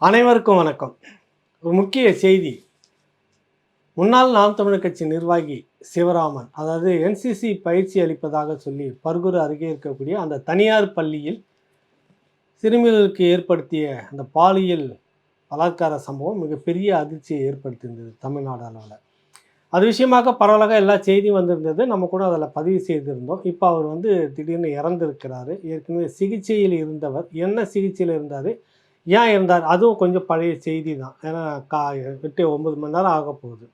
அனைவருக்கும் வணக்கம். ஒரு முக்கிய செய்தி. முன்னாள் நாம் தமிழர் கட்சி நிர்வாகி சிவராமன் அதாவது என்சிசி பயிற்சி அளிப்பதாக சொல்லி பர்கூர் அருகே இருக்கக்கூடிய அந்த தனியார் பள்ளியில் சிறுமிகளுக்கு ஏற்படுத்திய அந்த பாலியல் பலாத்கார சம்பவம் மிகப்பெரிய அதிர்ச்சியை ஏற்படுத்தியிருந்தது தமிழ்நாடு அளவில் அது விஷயமாக பரவலாக எல்லா செய்தியும் வந்திருந்தது. நம்ம கூட அதில் பதிவு செய்திருந்தோம். இப்போ அவர் வந்து திடீர்னு இறந்திருக்கிறாரு. ஏற்கனவே சிகிச்சையில் இருந்தவர். என்ன சிகிச்சையில் இருந்தார்? ஏன் இருந்தார்? அதுவும் கொஞ்சம் பழைய செய்தி தான் ஏன்னா கா எட்டு ஒம்பது மணி நேரம் ஆக போகுது.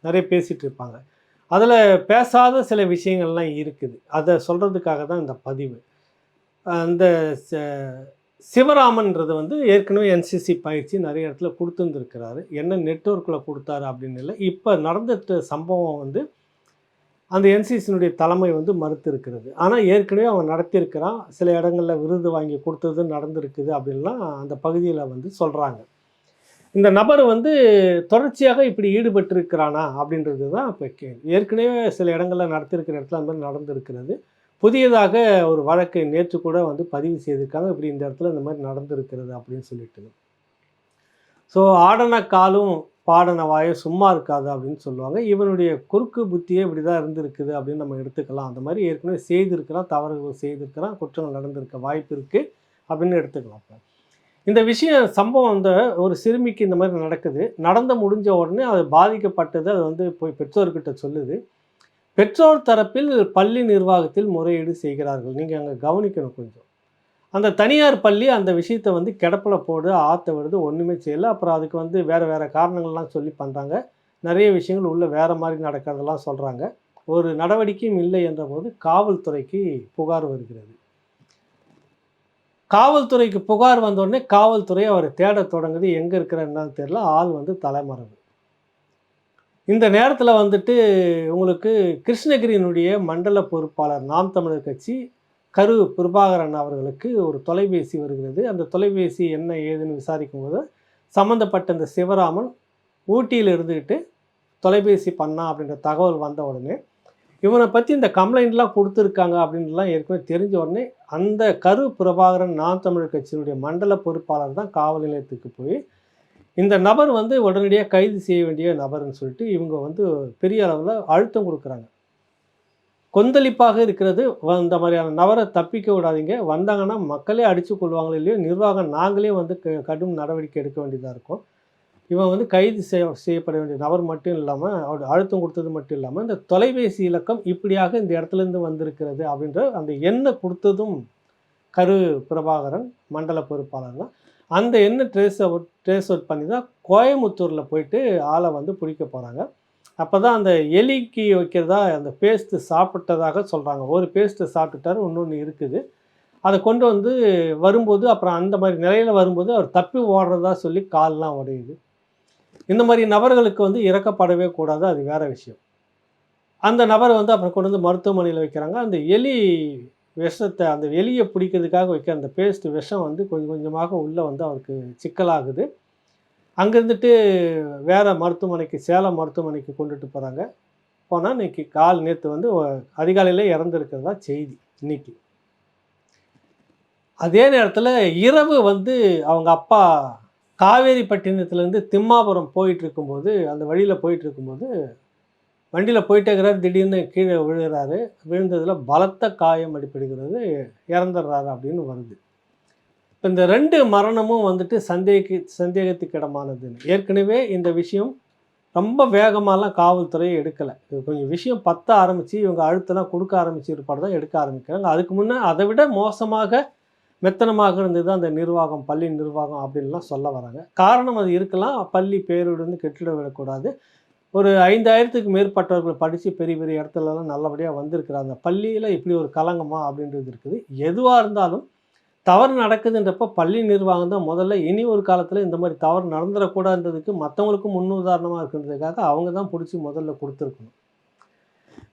நிறைய பேசிகிட்டு இருப்பாங்க. அதில் பேசாத சில விஷயங்கள்லாம் இருக்குது. அதை சொல்கிறதுக்காக தான் இந்த பதிவு. அந்த ச- சிவராமன்றது வந்து ஏற்கனவே என்சிசி பயிற்சி நிறைய இடத்துல கொடுத்துருந்துருக்கிறாரு. என்ன நெட்வொர்க்கில் கொடுத்தாரு அப்படின்னு இல்லை. இப்போ நடந்துட்டு சம்பவம் வந்து அந்த என்சிசியினுடைய தலைமை வந்து மறுத்து இருக்கிறது ஆனால் ஏற்கனவே அவன் நடத்தியிருக்கிறான். சில இடங்களில் விருது வாங்கி கொடுத்தது நடந்திருக்குது அப்படின்லாம் அந்த பகுதியில் வந்து சொல்கிறாங்க இந்த நபர் வந்து தொடர்ச்சியாக இப்படி ஈடுபட்டிருக்கிறானா அப்படின்றது தான் இப்போ கேள்வி. ஏற்கனவே சில இடங்களில் நடத்திருக்கிற இடத்துல அந்த மாதிரி நடந்திருக்கிறது. புதியதாக ஒரு வழக்கை நேற்று கூட வந்து பதிவு செய்திருக்காங்க இப்படி இந்த இடத்துல இந்த மாதிரி நடந்திருக்கிறது அப்படின்னு சொல்லிட்டு. ஸோ ஆடன காலும் பாடன வாயும் சும்மா இருக்காது அப்படின்னு சொல்லுவாங்க. இவனுடைய குறுக்கு புத்தியே இப்படி தான் இருந்திருக்குது அப்படின்னு நம்ம எடுத்துக்கலாம். அந்த மாதிரி ஏற்கனவே செய்திருக்கிறான் தவறுகள் செய்திருக்கிறான் குற்றங்கள் நடந்திருக்க வாய்ப்பு இருக்குது அப்படின்னு எடுத்துக்கலாம் இப்போ. இந்த விஷயம் சம்பவம் அந்த ஒரு சிறுமிக்கு இந்த மாதிரி நடக்குது. நடந்து முடிஞ்ச உடனே அது பாதிக்கப்பட்டது அது வந்து போய் பெற்றோர்கிட்ட சொல்லுது. பெற்றோர் தரப்பில் பள்ளி நிர்வாகத்தில் முறையீடு செய்கிறார்கள். நீங்கள் அங்கே கவனிக்கணும் கொஞ்சம். அந்த தனியார் பள்ளி அந்த விஷயத்தை வந்து கிடப்பில் போடு ஆற்ற விடுது ஒன்றுமே செய்யலை. அப்புறம் அதுக்கு வந்து வேறு வேறு காரணங்கள்லாம் சொல்லி பண்ணுறாங்க நிறைய விஷயங்கள் உள்ளே வேறு மாதிரி நடக்கிறதெல்லாம் சொல்கிறாங்க ஒரு நடவடிக்கையும் இல்லை என்ற போது காவல்துறைக்கு புகார் வருகிறது. காவல்துறைக்கு புகார் வந்தோடனே காவல்துறை அவரை தேட தொடங்குது. எங்கே இருக்கிற என்னன்னு தெரியல. ஆள் வந்து தலைமறைவு. இந்த நேரத்தில் வந்துட்டு உங்களுக்கு கிருஷ்ணகிரியினுடைய மண்டல பொறுப்பாளர் நாம் தமிழர் கட்சி கரு பிரபாகரன் அவர்களுக்கு ஒரு தொலைபேசி வருகிறது. அந்த தொலைபேசி என்ன ஏதுன்னு விசாரிக்கும் போது சம்மந்தப்பட்ட இந்த சிவராமன் ஊட்டியில் இருந்துக்கிட்டு தொலைபேசி பண்ணா அப்படின்ற தகவல் வந்த உடனே இவனை பற்றி இந்த கம்ப்ளைண்ட்லாம் கொடுத்துருக்காங்க அப்படின்லாம் ஏற்கனவே தெரிஞ்ச உடனே அந்த கரு பிரபாகரன் நான் தமிழர் கட்சியினுடைய மண்டல பொறுப்பாளர் தான் காவல் நிலையத்துக்கு போய் இந்த நபர் வந்து உடனடியாக கைது செய்ய வேண்டிய நபர்னு சொல்லிட்டு இவங்க வந்து பெரிய அளவில் அழுத்தம் கொடுக்குறாங்க. கொந்தளிப்பாக இருக்கிறது. இந்த மாதிரியான நபரை தப்பிக்க விடாதீங்க. வந்தாங்கன்னா மக்களே அடித்து கொள்வாங்களோ இல்லையோ நிர்வாகம் நாங்களே வந்து க- கடும் நடவடிக்கை எடுக்க வேண்டியதாக இருக்கும். இவன் வந்து கைது செய்ய செய்யப்பட வேண்டிய நபர் மட்டும் இல்லாமல் அவர் அழுத்தம் கொடுத்தது மட்டும் இல்லாமல் இந்த தொலைபேசி இலக்கம் இப்படியாக இந்த இடத்துலேருந்து வந்திருக்கிறது அப்படின்ற அந்த எண்ணை கொடுத்ததும் கரு பிரபாகரன் மண்டல பொறுப்பாளர் தான் அந்த எண்ணை ட்ரேஸ் அவுட் ட்ரேஸ் அவுட் பண்ணி தான் கோயமுத்தூரில் போயிட்டு ஆளை வந்து பிடிக்க போகிறாங்க அப்போ தான் அந்த எலிக்கு வைக்கிறதா அந்த பேஸ்ட்டு சாப்பிட்டதாக சொல்கிறாங்க ஒரு பேஸ்ட்டு சாப்பிட்டுட்டாரு இன்னொன்று இருக்குது. அதை கொண்டு வந்து வரும்போது அப்புறம் அந்த மாதிரி நிலையில் வரும்போது அவர் தப்பி ஓடுறதா சொல்லி கால்லாம் உடையுது. இந்த மாதிரி நபர்களுக்கு வந்து இறக்கப்படவே கூடாது அது வேறு விஷயம். அந்த நபரை வந்து அப்புறம் கொண்டு வந்து மருத்துவமனையில் வைக்கிறாங்க. அந்த எலி விஷத்தை அந்த எலியை பிடிக்கிறதுக்காக வைக்க அந்த பேஸ்ட் விஷம் வந்து கொஞ்சம் கொஞ்சமாக உள்ளே வந்து அவருக்கு சிக்கலாகுது. அங்கேருந்துட்டு இருந்துட்டு மருத்துவமனைக்கு சேலம் மருத்துவமனைக்கு கொண்டுட்டு போகிறாங்க போனால் இன்னைக்கு கால் நேற்று வந்து அதிகாலையிலே இறந்துருக்கிறதா செய்தி இன்னைக்கு. அதே நேரத்தில் இரவு வந்து அவங்க அப்பா காவேரிப்பட்டினத்துலேருந்து திம்மாபுரம் போயிட்டுருக்கும்போது அந்த வழியில் போயிட்டுருக்கும்போது வண்டியில் போயிட்டே இருக்கிறார் திடீர்னு கீழே விழுகிறாரு விழுந்ததில் பலத்த காயம் அடிப்படுகிறது இறந்துடுறாரு அப்படின்னு வருது. இப்போ இந்த ரெண்டு மரணமும் வந்துட்டு சந்தேக சந்தேகத்துக்கு இடமானதுன்னு ஏற்கனவே இந்த விஷயம் ரொம்ப வேகமாலாம் காவல்துறையை எடுக்கலை. இது கொஞ்சம் விஷயம் பத்த ஆரம்பித்து இவங்க அழுத்தலாம் கொடுக்க ஆரம்பிச்சு இருப்பாடு தான் எடுக்க ஆரம்பிக்கிறாங்க. அதுக்கு முன்னே அதை விட மோசமாக மெத்தனமாக இருந்தது அந்த நிர்வாகம் பள்ளி நிர்வாகம் அப்படின்லாம் சொல்ல வராங்க. காரணம் அது இருக்கலாம். பள்ளி பேரோடு வந்து கெட்டிட விடக்கூடாது. ஒரு ஐந்தாயிரத்துக்கு மேற்பட்டவர்கள் படித்து பெரிய பெரிய இடத்துலலாம் நல்லபடியாக வந்திருக்கிறாங்க. பள்ளியில் இப்படி ஒரு கலங்கமா அப்படின்றது இருக்குது. எதுவாக இருந்தாலும் தவறு நடக்குதுன்றப்ப பள்ளி நிர்வாகம் தான் முதல்ல இனி ஒரு காலத்தில் இந்த மாதிரி தவறு நடந்துடக்கூடாதுன்றதுக்கு மற்றவங்களுக்கும் முன்னுதாரணமாக இருக்குன்றதுக்காக அவங்க தான் பிடிச்சி முதல்ல கொடுத்துருக்கணும்.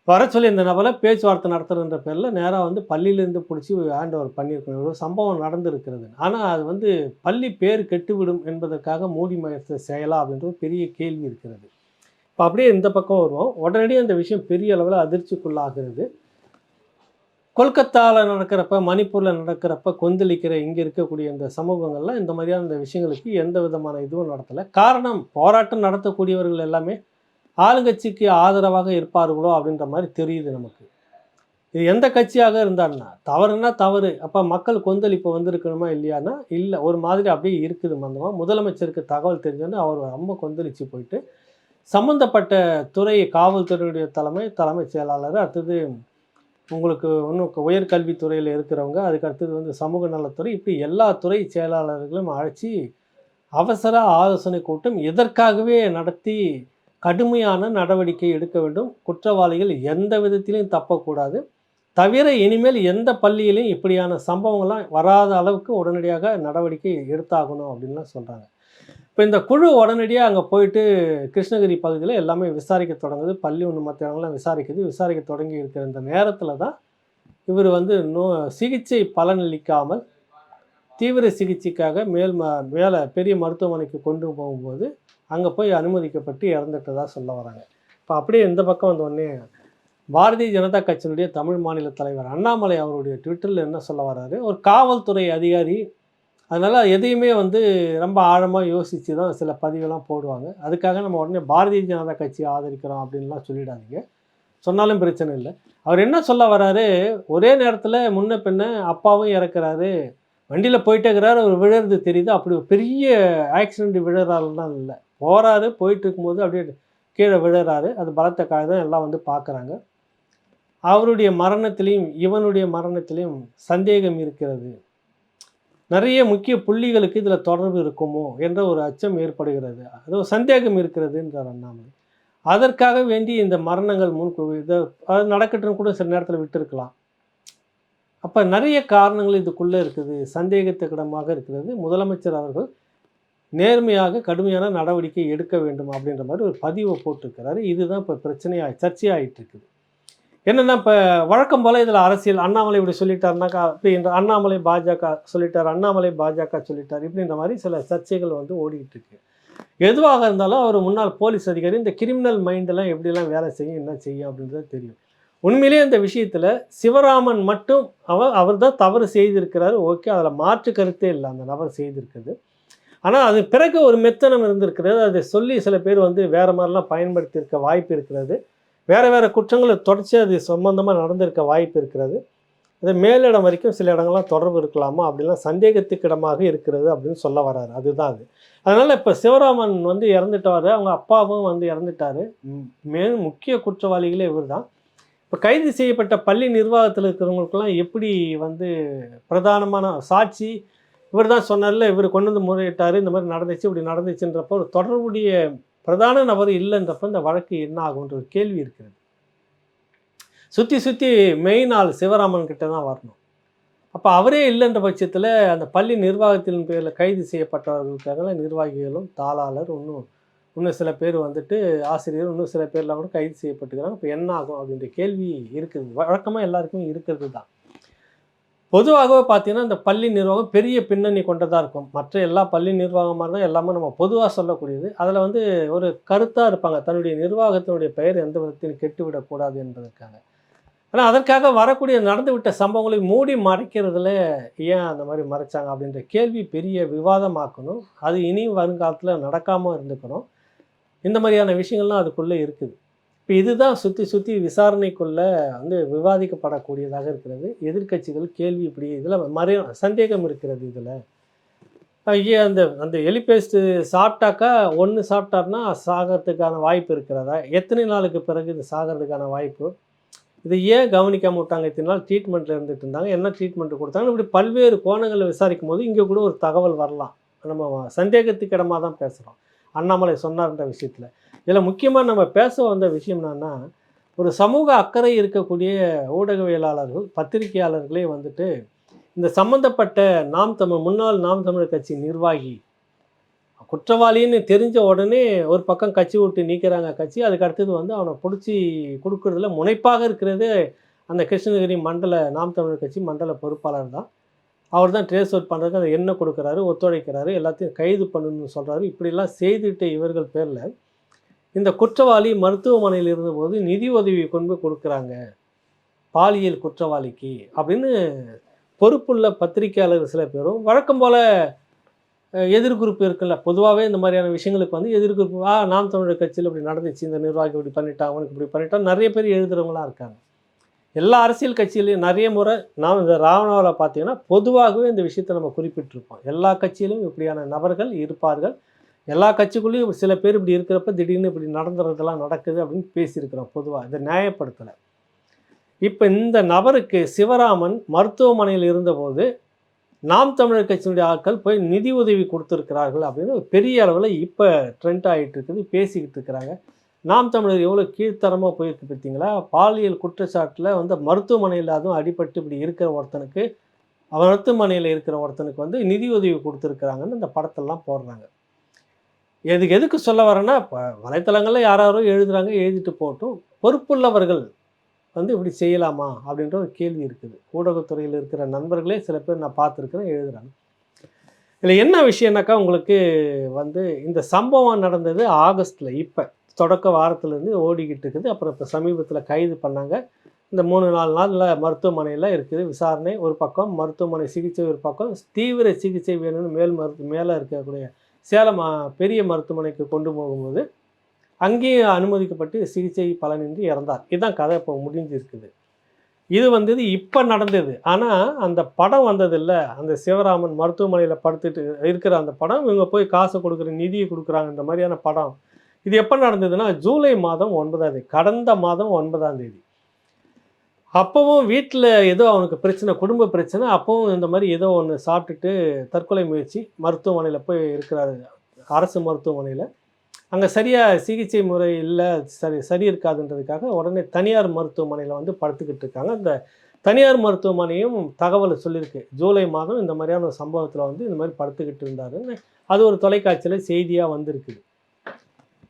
வர சொல்லி இந்த நபரை பேச்சுவார்த்தை நடத்துகிற பேரில் நேராக வந்து பள்ளியிலேருந்து பிடிச்சி ஹேண்ட் ஓவர் பண்ணியிருக்கணும். ஒரு சம்பவம் நடந்திருக்கிறது. ஆனால் அது வந்து பள்ளி பேர் கெட்டுவிடும் என்பதற்காக மூடி மயத்த செயலா அப்படின்ற ஒரு பெரிய கேள்வி இருக்கிறது. இப்போ அப்படியே இந்த பக்கம் வருவோம். உடனடியே அந்த விஷயம் பெரிய அளவில் அதிர்ச்சிக்குள்ளாகிறது. கொல்கத்தாவில் நடக்கிறப்ப மணிப்பூரில் நடக்கிறப்ப கொந்தளிக்கிற இங்கே இருக்கக்கூடிய இந்த சமூகங்கள்லாம் இந்த மாதிரியான இந்த விஷயங்களுக்கு எந்த விதமான இதுவும் நடத்தலை. காரணம் போராட்டம் நடத்தக்கூடியவர்கள் எல்லாமே ஆளுங்கட்சிக்கு ஆதரவாக இருப்பார்களோ அப்படின்ற மாதிரி தெரியுது நமக்கு. இது எந்த கட்சியாக இருந்தான்னா தவறுனா தவறு. அப்போ மக்கள் கொந்தளிப்பு வந்திருக்கணுமா இல்லையானா? இல்லை ஒரு மாதிரி அப்படியே இருக்குது மந்தமாக முதலமைச்சருக்கு தகவல் தெரிஞ்சோன்னு அவர் ரொம்ப கொந்தளிச்சு போயிட்டு சம்மந்தப்பட்ட துறை காவல்துறையுடைய தலைமை தலைமைச் செயலாளர் அடுத்தது உங்களுக்கு இன்னும் உயர்கல்வித்துறையில் இருக்கிறவங்க அதுக்கு அடுத்தது வந்து சமூக நலத்துறை இப்படி எல்லா துறை செயலாளர்களும் அழைச்சி அவசர ஆலோசனை கூட்டம் இதற்காகவே நடத்தி கடுமையான நடவடிக்கை எடுக்க வேண்டும். குற்றவாளிகள் எந்த விதத்திலையும் தப்பக்கூடாது. தவிர இனிமேல் எந்த பள்ளியிலையும் இப்படியான சம்பவங்கள்லாம் வராத அளவுக்கு உடனடியாக நடவடிக்கை எடுத்தாகணும் அப்படின்லாம் சொல்கிறாங்க இப்போ இந்த குழு உடனடியாக அங்கே போயிட்டு கிருஷ்ணகிரி பகுதியில் எல்லாமே விசாரிக்க தொடங்குது. பள்ளி ஒன்று மற்ற இடங்கள்லாம் விசாரிக்குது. விசாரிக்க தொடங்கி இருக்கிற இந்த நேரத்தில் தான் இவர் வந்து நோ சிகிச்சை பலனளிக்காமல் தீவிர சிகிச்சைக்காக மேல் ம மேலே பெரிய மருத்துவமனைக்கு கொண்டு போகும்போது அங்கே போய் அனுமதிக்கப்பட்டு இறந்துட்டதாக சொல்ல வராங்க. இப்போ அப்படியே இந்த பக்கம் வந்த உடனே பாரதிய ஜனதா கட்சியினுடைய தமிழ் மாநில தலைவர் அண்ணாமலை அவருடைய ட்விட்டரில் என்ன சொல்ல வர்றாரு ஒரு காவல்துறை அதிகாரி அதனால் எதையுமே வந்து ரொம்ப ஆழமாக யோசித்து தான் சில பதிவெல்லாம் போடுவாங்க. அதுக்காக நம்ம உடனே பாரதிய ஜனதா கட்சியை ஆதரிக்கிறோம் அப்படின்லாம் சொல்லிடாதீங்க. சொன்னாலும் பிரச்சனை இல்லை. அவர் என்ன சொல்ல வராரு? ஒரே நேரத்தில் முன்ன பின்ன அப்பாவும் இறக்குறாரு. வண்டியில் போயிட்டே இருக்கிறாரு அவர் விழுறது தெரியுது. அப்படி ஒரு பெரிய ஆக்சிடெண்ட் விழுறாருலாம் இல்லை. போகிறாரு போயிட்டு இருக்கும்போது அப்படியே கீழே விழுறாரு. அது பலத்த காயம் எல்லாம் வந்து பார்க்குறாங்க அவருடைய மரணத்திலையும் இவனுடைய மரணத்திலையும் சந்தேகம் இருக்கிறது. நிறைய முக்கிய புள்ளிகளுக்கு இதில் தொடர்பு இருக்குமோ என்ற ஒரு அச்சம் ஏற்படுகிறது. அது ஒரு சந்தேகம் இருக்கிறதுன்றார் அண்ணாமலை. அதற்காக வேண்டி இந்த மரணங்கள் முன் இதை அது நடக்கட்டுன்னு கூட சில நேரத்தில் விட்டுருக்கலாம். அப்போ நிறைய காரணங்கள் இதுக்குள்ளே இருக்குது. சந்தேகத்துக்கிடமாக இருக்கிறது. முதலமைச்சர் அவர்கள் நேர்மையாக கடுமையான நடவடிக்கை எடுக்க வேண்டும் அப்படின்ற மாதிரி ஒரு பதிவை போட்டிருக்கிறாரு. இதுதான் இப்போ பிரச்சனையாக சர்ச்சையாகிட்டு இருக்குது. என்னென்னா இப்போ வழக்கம் போல் இதில் அரசியல் அண்ணாமலை இப்படி சொல்லிட்டாருனாக்கா இப்படின்ற அண்ணாமலை பாஜக சொல்லிட்டார் அண்ணாமலை பாஜக சொல்லிட்டார் இப்படின்ற மாதிரி சில சர்ச்சைகள் வந்து ஓடிக்கிட்டு இருக்கு எதுவாக இருந்தாலும் அவர் முன்னாள் போலீஸ் அதிகாரி இந்த கிரிமினல் மைண்டெல்லாம் எப்படிலாம் வேலை செய்யும் என்ன செய்யும் அப்படின்றது தெரியும். உண்மையிலேயே இந்த விஷயத்தில் சிவராமன் மட்டும் அவர் அவர் தான் தவறு செய்திருக்கிறாரு ஓகே அதில் மாற்று கருத்தே இல்லை அந்த நபர் செய்திருக்குது ஆனால் அது பிறகு ஒரு மெத்தனம் இருந்திருக்கிறது அதை சொல்லி சில பேர் வந்து வேறு மாதிரிலாம் பயன்படுத்தியிருக்க வாய்ப்பு இருக்கிறது. வேறு வேறு குற்றங்களை தொடர்ச்சி அது சம்பந்தமாக நடந்திருக்க வாய்ப்பு இருக்கிறது. அது மேலிடம் வரைக்கும் சில இடங்கள்லாம் தொடர்பு இருக்கலாமா? அப்படிலாம் சந்தேகத்துக்கு இடமாக இருக்கிறது அப்படின்னு சொல்ல வராரு. அதுதான் அது. அதனால் இப்போ சிவராமன் வந்து இறந்துட்டாரு. அவங்க அப்பாவும் வந்து இறந்துட்டாரு. மே. முக்கிய குற்றவாளிகளே இவர் தான் இப்போ கைது செய்யப்பட்ட பள்ளி நிர்வாகத்தில் இருக்கிறவங்களுக்கெல்லாம் எப்படி வந்து பிரதானமான சாட்சி? இவர் தான் சொன்னார்ல இவர் கொண்டு வந்து முறையிட்டார். இந்த மாதிரி நடந்துச்சு இப்படி நடந்துச்சுன்றப்போ ஒரு தொடர்புடைய பிரதான நபர் இல்லைன்றப்ப இந்த வழக்கு என்ன ஆகுன்ற ஒரு கேள்வி இருக்கிறது. சுற்றி சுற்றி மெயின் ஆள் சிவராமன் கிட்ட தான் வரணும். அப்போ அவரே இல்லைன்ற பட்சத்தில் அந்த பள்ளி நிர்வாகத்தின் பேரில் கைது செய்யப்பட்டவர்களுக்காக நிர்வாகிகளும் தாளாளர் இன்னும் இன்னும் சில பேர் வந்துட்டு ஆசிரியர் இன்னும் சில பேர்லாம் கூட கைது செய்யப்பட்டுக்கிறாங்க. இப்போ என்ன ஆகும் அப்படின்ற கேள்வி இருக்குது. வழக்கமாக எல்லாருக்குமே இருக்கிறது தான். பொதுவாகவே பார்த்தீங்கன்னா இந்த பள்ளி நிர்வாகம் பெரிய பின்னணி கொண்டதாக இருக்கும். மற்ற எல்லா பள்ளி நிர்வாகமாக இருந்தால் எல்லாமே நம்ம பொதுவாக சொல்லக்கூடியது. அதில் வந்து ஒரு கருத்தாக இருப்பாங்க. தன்னுடைய நிர்வாகத்தினுடைய பெயர் எந்த விதத்திலும் கெட்டுவிடக்கூடாது என்பதற்காக. ஆனால் அதற்காக வரக்கூடிய நடந்துவிட்ட சம்பவங்களை மூடி மறைக்கிறதுல ஏன் அந்த மாதிரி மறைச்சாங்க அப்படின்ற கேள்வி பெரிய விவாதமாக்கணும். அது இனி வருங்காலத்தில் நடக்காமல் இருந்துக்கணும். இந்த மாதிரியான விஷயங்கள்லாம் அதுக்குள்ளே இருக்குது. இப்போ இதுதான் சுற்றி சுற்றி விசாரணைக்குள்ளே வந்து விவாதிக்கப்படக்கூடியதாக இருக்கிறது. எதிர்க்கட்சிகள் கேள்வி இப்படி இதில் மறைய சந்தேகம் இருக்கிறது இதில். ஐயா அந்த அந்த எலி பேஸ்ட்டு சாப்பிட்டாக்கா ஒன்று சாப்பிட்டாருன்னா சாகிறதுக்கான வாய்ப்பு இருக்கிறதா? எத்தனை நாளுக்கு பிறகு இது சாகிறதுக்கான வாய்ப்பு? இது ஏன் கவனிக்காமல் விட்டாங்க? இத்தனை நாள் ட்ரீட்மெண்ட்டில் இருந்துட்டு இருந்தாங்க. என்ன ட்ரீட்மெண்ட் கொடுத்தாங்க இப்படி பல்வேறு கோணங்களை விசாரிக்கும் போது இங்கே கூட ஒரு தகவல் வரலாம். நம்ம சந்தேகத்துக்கிடமாக தான் பேசுகிறோம் அண்ணாமலை சொன்னார்ன்ற விஷயத்தில். இதில் முக்கியமாக நம்ம பேச வந்த விஷயம் என்னன்னா ஒரு சமூக அக்கறை இருக்கக்கூடிய ஊடகவியலாளர்கள் பத்திரிகையாளர்களே வந்துட்டு இந்த சம்மந்தப்பட்ட நாம் தமிழ் முன்னாள் நாம் தமிழர் கட்சி நிர்வாகி குற்றவாளின்னு தெரிஞ்ச உடனே ஒரு பக்கம் கட்சி விட்டு நீக்கிறாங்க கட்சி அதுக்கு அடுத்தது வந்து அவனை பிடிச்சி கொடுக்குறதுல முனைப்பாக இருக்கிறது அந்த கிருஷ்ணகிரி மண்டல நாம் தமிழர் கட்சி மண்டல பொறுப்பாளர் தான். அவர் தான் ட்ரேஸ் அவுட் பண்ணுறதுக்கு அதை என்ன கொடுக்குறாரு ஒத்துழைக்கிறாரு எல்லாத்தையும் கைது பண்ணணும்னு சொல்கிறாரு இப்படிலாம் செய்துட்டு இவர்கள் பேரில் இந்த குற்றவாளி மருத்துவமனையில் இருந்தபோது நிதி உதவி கொண்டு போய் கொடுக்குறாங்க. பாலியல் குற்றவாளிக்கு அப்படின்னு பொறுப்புள்ள பத்திரிகையாளர் சில பேரும் வழக்கம் போல் எதிர்குறிப்பு இருக்குல்ல பொதுவாகவே இந்த மாதிரியான விஷயங்களுக்கு வந்து எதிர்குறிப்பு ஆ நாம் தமிழர் கட்சியில் இப்படி நடந்துச்சு இந்த நிர்வாகி இப்படி பண்ணிட்டான் அவனுக்கு இப்படி பண்ணிட்டான் நிறைய பேர் எழுதுகிறவங்களாம் இருக்காங்க. எல்லா அரசியல் கட்சியிலையும் நிறைய முறை நாம் இந்த ராவணாவில் பார்த்தீங்கன்னா பொதுவாகவே இந்த விஷயத்தை நம்ம குறிப்பிட்டிருப்போம். எல்லா கட்சியிலும் இப்படியான நபர்கள் இருப்பார்கள். எல்லா கட்சிக்குள்ளேயும் சில பேர் இப்படி இருக்கிறப்ப திடீர்னு இப்படி நடந்துறதெல்லாம் நடக்குது அப்படின்னு பேசியிருக்கிறோம் பொதுவாக இதை நியாயப்படுத்தலை. இப்போ இந்த நபருக்கு சிவராமன் மருத்துவமனையில் இருந்தபோது நாம் தமிழர் கட்சியினுடைய ஆட்கள் போய் நிதி உதவி கொடுத்துருக்கிறார்கள் அப்படின்னு பெரிய அளவில் இப்போ ட்ரெண்ட் ஆகிட்டு இருக்குது பேசிக்கிட்டு இருக்கிறாங்க. நாம் தமிழர் எவ்வளோ கீழ்த்தரமாக போயிருக்கு பார்த்தீங்களா? பாலியல் குற்றச்சாட்டில் வந்து மருத்துவமனையில் அதுவும் அடிபட்டு இப்படி இருக்கிற ஒருத்தனுக்கு மருத்துவமனையில் இருக்கிற ஒருத்தனுக்கு வந்து நிதி உதவி கொடுத்துருக்குறாங்கன்னு இந்த படத்தெல்லாம் போடுறாங்க. எதுக்கு எதுக்கு சொல்ல வரேன்னா இப்போ வலைத்தளங்களில் யாராரோ எழுதுகிறாங்க எழுதிட்டு போட்டும். பொறுப்புள்ளவர்கள் வந்து இப்படி செய்யலாமா அப்படின்ற ஒரு கேள்வி இருக்குது. ஊடகத்துறையில் இருக்கிற நண்பர்களே சில பேர் நான் பார்த்துருக்குறேன் எழுதுறாங்க. இதில் என்ன விஷயம்னாக்கா உங்களுக்கு வந்து இந்த சம்பவம் நடந்தது ஆகஸ்ட்டில் இப்போ தொடக்க வாரத்துலேருந்து ஓடிக்கிட்டு இருக்குது. அப்புறம் இப்போ சமீபத்தில் கைது பண்ணாங்க. இந்த மூணு நாலு நாளில் மருத்துவமனையில் இருக்குது விசாரணை. ஒரு பக்கம் மருத்துவமனை சிகிச்சை ஒரு பக்கம் தீவிர சிகிச்சை வேணும்னு மேல் மருத்து மேலே இருக்கக்கூடிய சேலம் பெரிய மருத்துவமனைக்கு கொண்டு போகும்போது அங்கேயும் அனுமதிக்கப்பட்டு சிகிச்சை பலனின்றி இறந்தார். இதுதான் கதை இப்போ முடிஞ்சிருக்குது. இது வந்தது இப்போ நடந்தது. ஆனால் அந்த படம் வந்ததில்ல. அந்த சிவராமன் மருத்துவமனையில் படுத்துட்டு இருக்கிற அந்த படம் இவங்க போய் காசு கொடுக்குற நிதியை கொடுக்குறாங்க இந்த மாதிரியான படம். இது எப்போ நடந்ததுன்னா ஜூலை மாதம் ஒன்பதாம் தேதி கடந்த மாதம் ஒன்பதாம் தேதி. அப்போவும் வீட்டில் ஏதோ அவனுக்கு பிரச்சனை குடும்ப பிரச்சனை அப்போவும் இந்த மாதிரி ஏதோ ஒன்று சாப்பிட்டுட்டு தற்கொலை முயற்சி மருத்துவமனையில் போய் இருக்கிறாரு. அரசு மருத்துவமனையில். அங்கே சரியாக சிகிச்சை முறை இல்லை சரி சரி இருக்காதுன்றதுக்காக உடனே தனியார் மருத்துவமனையில் வந்து படுத்துக்கிட்டு இருக்காங்க. அந்த தனியார் மருத்துவமனையும் தகவல் சொல்லியிருக்கு. ஜூலை மாதம் இந்த மாதிரியான ஒரு சம்பவத்தில் வந்து இந்த மாதிரி படுத்துக்கிட்டு இருந்தாருன்னு அது ஒரு தொலைக்காட்சியில் செய்தியாக வந்திருக்குது.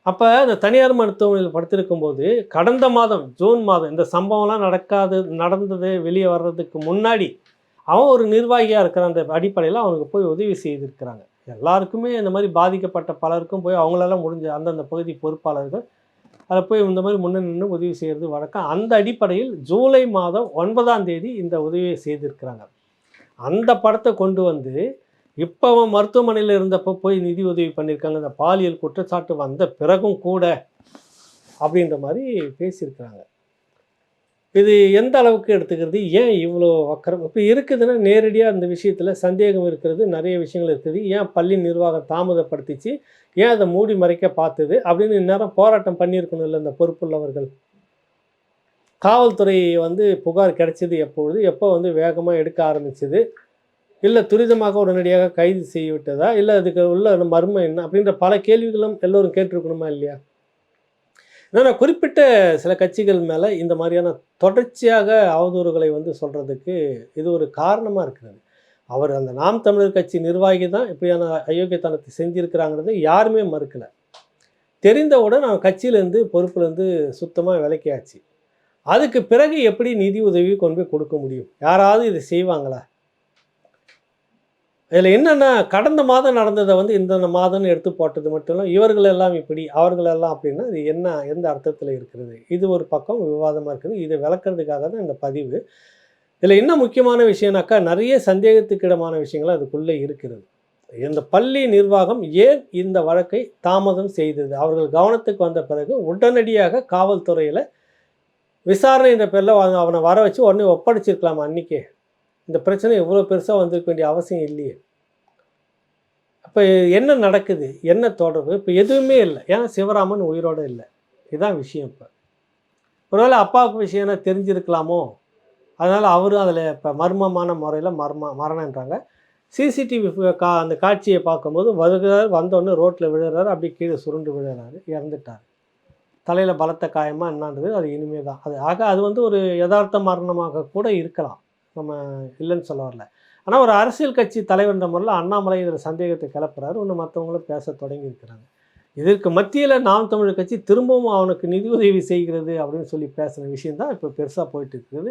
அப்போ இந்த தனியார் மருத்துவமனையில் படுத்திருக்கும் போது கடந்த மாதம் ஜூன் மாதம் இந்த சம்பவம்லாம் நடக்காது நடந்தது வெளியே வர்றதுக்கு முன்னாடி அவன் ஒரு நிர்வாகியாக இருக்கிற அந்த அடிப்படையில் அவனுக்கு போய் உதவி செய்திருக்கிறாங்க. எல்லாருக்குமே இந்த மாதிரி பாதிக்கப்பட்ட பலருக்கும் போய் அவங்களால முடிஞ்ச அந்தந்த பகுதி பொறுப்பாளர்கள் அதை போய் இந்த மாதிரி முன்ன நின்று உதவி செய்கிறது வழக்கம். அந்த அடிப்படையில் ஜூலை மாதம் ஒன்பதாம் தேதி இந்த உதவியை செய்திருக்கிறாங்க. அந்த படத்தை கொண்டு வந்து இப்போ அவன் மருத்துவமனையில் இருந்தப்போ போய் நிதி உதவி பண்ணியிருக்காங்க. இந்த பாலியல் குற்றச்சாட்டு வந்த பிறகும் கூட அப்படின்ற மாதிரி பேசியிருக்கிறாங்க. இது எந்த அளவுக்கு எடுத்துக்கிறது? ஏன் இவ்வளோ அக்கறம் இப்போ இருக்குதுன்னா நேரடியாக அந்த விஷயத்தில் சந்தேகம் இருக்கிறது நிறைய விஷயங்கள் இருக்குது. ஏன் பள்ளி நிர்வாகம் தாமதப்படுத்திச்சு? ஏன் அதை மூடி மறைக்க பார்த்தது? அப்படின்னு இந்நேரம் போராட்டம் பண்ணியிருக்கணும் இல்லை இந்த பொறுப்புள்ளவர்கள். காவல்துறை வந்து புகார் கிடைச்சது எப்பொழுது? எப்போ வந்து வேகமாக எடுக்க ஆரம்பிச்சது? இல்லை துரிதமாக உடனடியாக கைது செய்ய விட்டதா இல்லை அதுக்கு உள்ள மர்மம் என்ன? அப்படின்ற பல கேள்விகளும் எல்லோரும் கேட்டிருக்கணுமா இல்லையா? ஏன்னா குறிப்பிட்ட சில கட்சிகள் மேலே இந்த மாதிரியான தொடர்ச்சியாக அவதூறுகளை வந்து சொல்கிறதுக்கு இது ஒரு காரணமாக இருக்கிறது. அவர் அந்த நாம் தமிழர் கட்சி நிர்வாகி தான் இப்படியான அயோக்கியத்தனத்தை செஞ்சுருக்கிறாங்கிறத யாருமே மறுக்கலை. தெரிந்தவுடன் அவன் கட்சியிலேருந்து பொறுப்புலேருந்து சுத்தமாக விலக்கியாச்சு அதுக்கு பிறகு எப்படி நிதி உதவி கொண்டு போய் கொடுக்க முடியும்? யாராவது இதை செய்வாங்களா? இதில் என்னென்னா கடந்த மாதம் நடந்ததை வந்து இந்த மாதம்னு எடுத்து போட்டது மட்டும் இல்லை இவர்கள் எல்லாம் இப்படி அவர்கள் எல்லாம் அப்படின்னா இது என்ன எந்த அர்த்தத்தில் இருக்கிறது? இது ஒரு பக்கம் விவாதமாக இருக்குது. இதை விளக்குறதுக்காக தான் இந்த பதிவு. இதில் என்ன முக்கியமான விஷயம்னாக்கா நிறைய சந்தேகத்துக்கிடமான விஷயங்கள் அதுக்குள்ளே இருக்கிறது. இந்த பள்ளி நிர்வாகம் ஏன் இந்த வழக்கை தாமதம் செய்தது? அவர்கள் கவனத்துக்கு வந்த பிறகு உடனடியாக காவல்துறையில் விசாரணை என்ற பேரில் அவனை வர வச்சு உடனே ஒப்படைச்சிருக்கலாமா அன்றைக்கே இந்த பிரச்சனை இவ்வளோ பெருசாக வந்திருக்க வேண்டிய அவசியம் இல்லையே. அப்போ என்ன நடக்குது? என்ன தொடர்பு? இப்போ எதுவுமே இல்லை. ஏன்னா சிவராமன் உயிரோடு இல்லை. இதுதான் விஷயம் இப்போ. ஒருவேளை அப்பாவுக்கு விஷயம் என்ன தெரிஞ்சிருக்கலாமோ? அதனால் அவரும் அதில் இப்போ மர்மமான முறையில் மர்ம மரணன்றாங்க. சிசிடிவி கா அந்த காட்சியை பார்க்கும்போது வருகிறார் வந்தோடனே ரோட்டில் விழுறாரு அப்படி கீழே சுருண்டு விழுறாரு இறந்துட்டார். தலையில் பலத்த காயமாக என்னான்றது அது இனிமே தான் அது ஆக அது வந்து ஒரு யதார்த்த மரணமாக கூட இருக்கலாம். நம்ம இல்லைன்னு சொல்ல வரல. ஆனால் ஒரு அரசியல் கட்சி தலைவர்ன்ற முறையில் அண்ணாமலை இதில் சந்தேகத்தை கிளப்புறாரு. ஒன்று மற்றவங்களும் பேச தொடங்கி இருக்கிறாங்க. இதற்கு மத்தியில் நாம் தமிழர் கட்சி திரும்பவும் அவனுக்கு நிதி உதவி செய்கிறது அப்படின்னு சொல்லி பேசின விஷயந்தான் இப்போ பெருசாக போயிட்டு இருக்குது.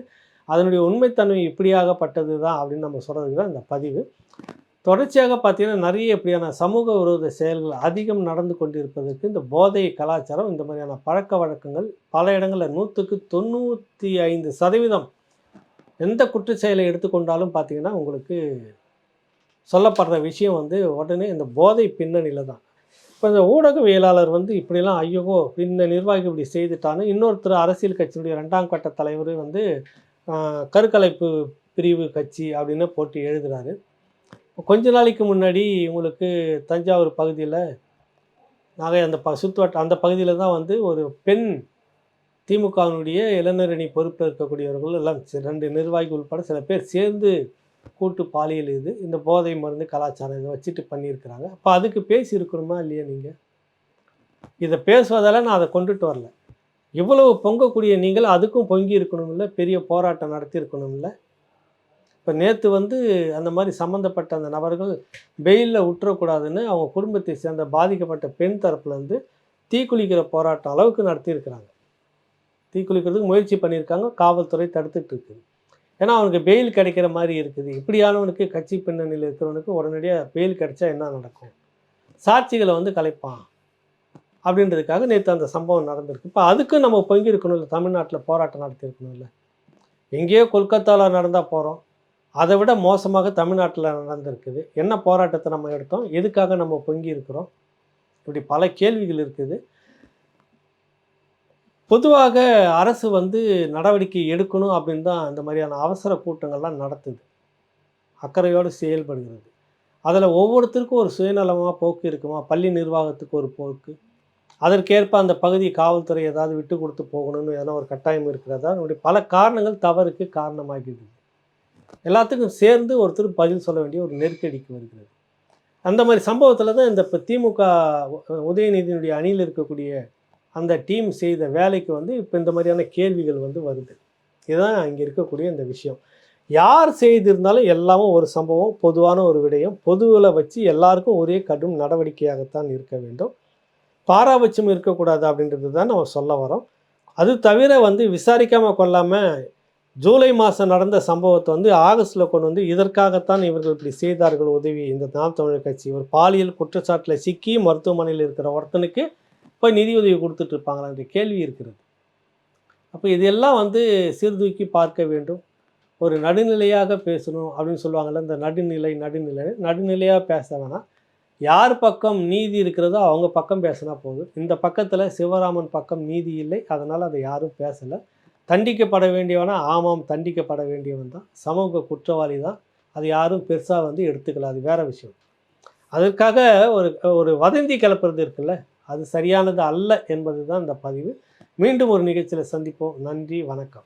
அதனுடைய உண்மைத்தன்மை இப்படியாகப்பட்டது தான் அப்படின்னு நம்ம சொல்கிறதுக்கு தான் இந்த பதிவு. தொடர்ச்சியாக பார்த்தீங்கன்னா நிறைய இப்படியான சமூக விரோத செயல்கள் அதிகம் நடந்து கொண்டிருப்பதற்கு இந்த போதை கலாச்சாரம் இந்த மாதிரியான பழக்க வழக்கங்கள் பல இடங்களில் நூற்றுக்கு தொண்ணூற்றி ஐந்து சதவீதம் எந்த குற்ற செயலை எடுத்துக்கொண்டாலும் பார்த்தீங்கன்னா உங்களுக்கு சொல்லப்படுற விஷயம் வந்து உடனே இந்த போதை பின்னணியில் தான். இப்போ இந்த ஊடகவியலாளர் வந்து இப்படிலாம் ஐயோ இந்த நிர்வாகி இப்படி செய்துட்டான்னு இன்னொருத்தர் அரசியல் கட்சியினுடைய ரெண்டாம் கட்ட தலைவர் வந்து கருக்கலைப்பு பிரிவு கட்சி அப்படின்னு போட்டு எழுதுறாரு. கொஞ்ச நாளைக்கு முன்னாடி உங்களுக்கு தஞ்சாவூர் பகுதியில் நாகை அந்த ப சுற்றுவட்ட அந்த பகுதியில் தான் வந்து ஒரு பெண் திமுகவினுடைய இளைஞரணி பொறுப்பில் இருக்கக்கூடியவர்கள் எல்லாம் ரெண்டு நிர்வாகிகள் உட்பட சில பேர் சேர்ந்து கூட்டு பாலியல் இது இந்த போதை மருந்து கலாச்சாரம் இதை வச்சுட்டு பண்ணியிருக்கிறாங்க. அப்போ அதுக்கு பேசி இருக்கணுமா இல்லையா நீங்கள் இதை பேசுவதால் நான் அதை கொண்டுட்டு வரல. இவ்வளவு பொங்கக்கூடிய நீங்கள் அதுக்கும் பொங்கி இருக்கணும் இல்லை பெரிய போராட்டம் நடத்தியிருக்கணும் இல்லை இப்போ நேற்று வந்து அந்த மாதிரி சம்மந்தப்பட்ட அந்த நபர்கள் வெயிலில் விட்டுறக்கூடாதுன்னு அவங்க குடும்பத்தை சேர்ந்த பாதிக்கப்பட்ட பெண் தரப்புலேருந்து தீக்குளிக்கிற போராட்டம் அளவுக்கு நடத்தியிருக்கிறாங்க. தீக்குளிக்கிறதுக்கு முயற்சி பண்ணியிருக்காங்க. காவல்துறை தடுத்துட்டு இருக்குது ஏன்னா அவனுக்கு பெயில் கிடைக்கிற மாதிரி இருக்குது. இப்படியானவனுக்கு கட்சி பின்னணியில் இருக்கிறவனுக்கு உடனடியாக பெயில் கிடைச்சா என்ன நடக்கும்? சாட்சிகளை வந்து கலைப்பான். அப்படின்றதுக்காக நேற்று அந்த சம்பவம் நடந்திருக்கு. இப்போ அதுக்கும் நம்ம பங்கிருக்கணும் இல்லை தமிழ்நாட்டில் போராட்டம் நடத்தியிருக்கணும் இல்லை எங்கேயோ கொல்கத்தாவில் நடந்தால் போகிறோம் அதை விட மோசமாக தமிழ்நாட்டில் நடந்திருக்குது. என்ன போராட்டத்தை நம்ம எடுத்தோம்? எதுக்காக நம்ம பொங்கி இருக்கிறோம்? இப்படி பல கேள்விகள் இருக்குது. பொதுவாக அரசு வந்து நடவடிக்கை எடுக்கணும் அப்படின்னு தான் இந்த மாதிரியான அவசர கூட்டங்கள்லாம் நடத்துது. அக்கறையோடு செயல்படுகிறது. அதில் ஒவ்வொருத்தருக்கும் ஒரு சுயநலமாக போக்கு இருக்குமா? பள்ளி நிர்வாகத்துக்கு ஒரு போக்கு. அதற்கேற்ப அந்த பகுதி காவல்துறை ஏதாவது விட்டு கொடுத்து போகணும்னு எதனா ஒரு கட்டாயம் இருக்கிறதா? நம்முடைய பல காரணங்கள் தவறுக்கு காரணமாகிடுது எல்லாத்துக்கும் சேர்ந்து ஒருத்தர் பதில் சொல்ல வேண்டிய ஒரு நெருக்கடிக்கு வருகிறது. அந்த மாதிரி சம்பவத்தில் தான் இந்த இப்போ திமுக உதயநிதியினுடைய அணியில் இருக்கக்கூடிய அந்த டீம் செய்த வேலைக்கு வந்து இப்போ இந்த மாதிரியான கேள்விகள் வந்து வருது. இதுதான் அங்கே இருக்கக்கூடிய இந்த விஷயம். யார் செய்திருந்தாலும் எல்லாமும் ஒரு சம்பவம் பொதுவான ஒரு விடயம். பொதுவில் வச்சு எல்லாருக்கும் ஒரே கடும் நடவடிக்கையாகத்தான் இருக்க வேண்டும். பாராபட்சம் இருக்கக்கூடாது அப்படின்றது தான் நம்ம சொல்ல வரோம். அது தவிர வந்து விசாரிக்காமல் கொள்ளாமல் ஜூலை மாதம் நடந்த சம்பவத்தை வந்து ஆகஸ்ட்டில் கொண்டு வந்து இதற்காகத்தான் இவர்கள் இப்படி செய்தார்கள் உதவி இந்த நாம் தமிழர் கட்சி. ஒரு பாலியல் குற்றச்சாட்டில் சிக்கி மருத்துவமனையில் இருக்கிற ஒருத்தனுக்கு போய் நிதியுதவி கொடுத்துட்டு இருப்பாங்களான்ற கேள்வி இருக்கிறது. அப்போ இதெல்லாம் வந்து சீர்தூக்கி பார்க்க வேண்டும். ஒரு நடுநிலையாக பேசணும் அப்படின்னு சொல்லுவாங்கள்ல இந்த நடுநிலை நடுநிலை நடுநிலையாக பேச வேணாம். யார் பக்கம் நீதி இருக்கிறதோ அவங்க பக்கம் பேசினா போதும். இந்த பக்கத்தில் சிவராமன் பக்கம் நீதி இல்லை. அதனால் அதை யாரும் பேசலை. தண்டிக்கப்பட வேண்டியவனா? ஆமாம் தண்டிக்கப்பட வேண்டியவன் தான். சமூக குற்றவாளி தான். அது யாரும் பெருசாக வந்து எடுத்துக்கல. அது வேறு விஷயம். அதற்காக ஒரு ஒரு வதந்தி கிளப்புறது இருக்குல்ல? அது சரியானது அல்ல என்பது தான் இந்த பதிவு. மீண்டும் ஒரு நிகழ்ச்சியில் சந்திப்போம். நன்றி வணக்கம்.